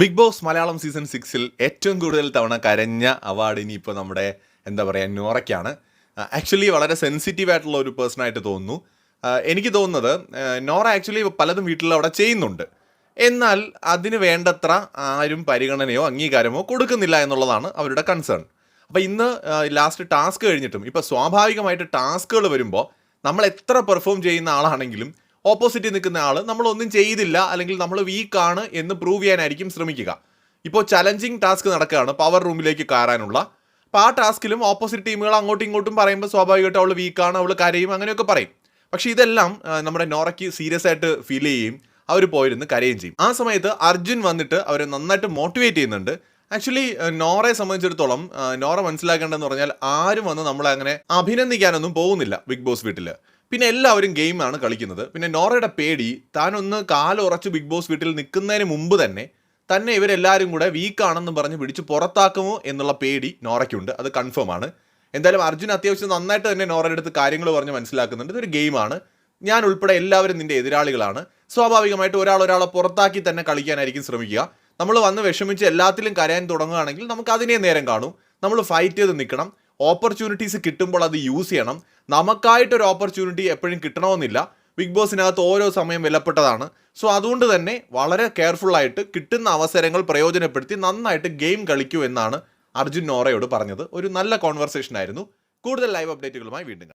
Big boss Malayalam season സിക്സിൽ ഏറ്റവും കൂടുതൽ തവണ കരഞ്ഞ അവാർഡ് ഇനിയിപ്പോൾ നമ്മുടെ എന്താ പറയുക നോറയ്ക്കാണ്. ആക്ച്വലി വളരെ സെൻസിറ്റീവ് ആയിട്ടുള്ള ഒരു പേഴ്സണായിട്ട് തോന്നുന്നു. എനിക്ക് തോന്നുന്നത് നോറ ആക്ച്വലി പലതും വീട്ടിൽ അവിടെ ചെയ്യുന്നുണ്ട്. എന്നാൽ അതിന് വേണ്ടത്ര ആരും പരിഗണനയോ അംഗീകാരമോ കൊടുക്കുന്നില്ല എന്നുള്ളതാണ് അവരുടെ കൺസേൺ അപ്പോൾ ഇന്ന് ലാസ്റ്റ് ടാസ്ക് കഴിഞ്ഞിട്ടും ഇപ്പോൾ സ്വാഭാവികമായിട്ട് ടാസ്കുകൾ വരുമ്പോൾ നമ്മൾ എത്ര പെർഫോം ചെയ്യുന്ന ആളാണെങ്കിലും ഓപ്പോസിറ്റ് നിൽക്കുന്ന ആൾ നമ്മളൊന്നും ചെയ്തില്ല അല്ലെങ്കിൽ നമ്മൾ വീക്കാണ് എന്ന് പ്രൂവ് ചെയ്യാനായിരിക്കും ശ്രമിക്കുക. ഇപ്പോൾ ചലഞ്ചിങ് ടാസ്ക് നടക്കുകയാണ് പവർ റൂമിലേക്ക് കയറാനുള്ള. അപ്പോൾ ആ ടാസ്കിലും ഓപ്പോസിറ്റ് ടീമുകൾ അങ്ങോട്ടും ഇങ്ങോട്ടും പറയുമ്പോൾ സ്വാഭാവികമായിട്ടും അവൾ വീക്കാണ് അവൾ കരയും അങ്ങനെയൊക്കെ പറയും. പക്ഷേ ഇതെല്ലാം നമ്മുടെ നോറയ്ക്ക് സീരിയസ് ആയിട്ട് ഫീൽ ചെയ്യുകയും അവർ പോയിരുന്ന് കരയും ചെയ്യും. ആ സമയത്ത് അർജുൻ വന്നിട്ട് അവരെ നന്നായിട്ട് മോട്ടിവേറ്റ് ചെയ്യുന്നുണ്ട്. ആക്ച്വലി നോറയെ സംബന്ധിച്ചിടത്തോളം നോറ മനസ്സിലാക്കേണ്ടതെന്ന് പറഞ്ഞാൽ ആരും വന്ന് നമ്മളെ അങ്ങനെ അഭിനന്ദിക്കാനൊന്നും പോകുന്നില്ല ബിഗ് ബോസ് വീട്ടിൽ പിന്നെ എല്ലാവരും ഗെയിമാണ് കളിക്കുന്നത്. പിന്നെ നോറയുടെ പേടി താനൊന്ന് കാലുറച്ച് ബിഗ് ബോസ് വീട്ടിൽ നിൽക്കുന്നതിന് മുമ്പ് തന്നെ തന്നെ ഇവരെല്ലാവരും കൂടെ വീക്കാണെന്ന് പറഞ്ഞ് പിടിച്ച് പുറത്താക്കുമോ എന്നുള്ള പേടി നോറയ്ക്കുണ്ട്. അത് കൺഫേം ആണ്. എന്തായാലും അർജുൻ അത്യാവശ്യം നന്നായിട്ട് തന്നെ നോറയുടെ അടുത്ത് കാര്യങ്ങൾ പറഞ്ഞ് മനസ്സിലാക്കുന്നുണ്ട്. ഇതൊരു ഗെയിമാണ് ഞാൻ ഉൾപ്പെടെ എല്ലാവരും നിന്റെ എതിരാളികളാണ്. സ്വാഭാവികമായിട്ട് ഒരാൾ ഒരാളെ പുറത്താക്കി തന്നെ കളിക്കാനായിരിക്കും ശ്രമിക്കുക. നമ്മൾ വന്ന് വിഷമിച്ച് എല്ലാത്തിലും കരയാൻ തുടങ്ങുകയാണെങ്കിൽ നമുക്ക് അതിനെ നേരം കാണും. നമ്മൾ ഫൈറ്റ് ചെയ്ത് നിൽക്കണം. ഓപ്പർച്യൂണിറ്റീസ് കിട്ടുമ്പോൾ അത് യൂസ് ചെയ്യണം. നമുക്കായിട്ടൊരു ഓപ്പർച്യൂണിറ്റി എപ്പോഴും കിട്ടണമെന്നില്ല. ബിഗ് ബോസിനകത്ത് ഓരോ സമയം വിലപ്പെട്ടതാണ്. സോ അതുകൊണ്ട് തന്നെ വളരെ കെയർഫുള്ളായിട്ട് കിട്ടുന്ന അവസരങ്ങൾ പ്രയോജനപ്പെടുത്തി നന്നായിട്ട് ഗെയിം കളിക്കൂ എന്നാണ് അർജുൻ നോറയോട് പറഞ്ഞത്. ഒരു നല്ല കോൺവെർസേഷൻ ആയിരുന്നു. കൂടുതൽ ലൈവ് അപ്ഡേറ്റുകളുമായി വീണ്ടും.